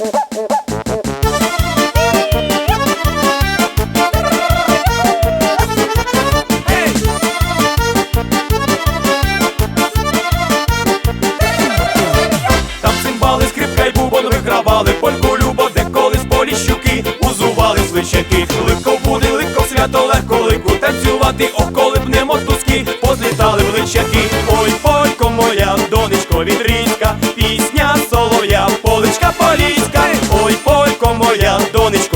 Там цимбали, скрипка й бубон вигравали, польку любо, де колись поліщуки, узували свищаки, легко буде, легко свято, легко лику танцювати, ох, коли б не мотузки, позлітали в личаки.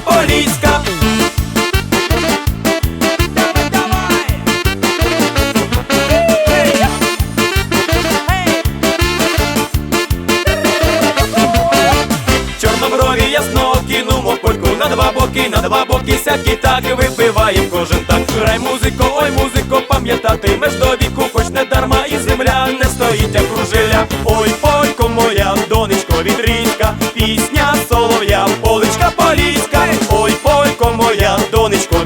поліська. Чорноброві ясно кинумо польку на два боки, на два боки сякі так випиваєм кожен так. Грай музико, ой музико, пам'ятатимеш до віку, хоч не дарма і земля не стоїть, як кружиля. Ой, полько моя, донечко вітрійська, пісня солов'я, поличка поліська.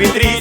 Ой,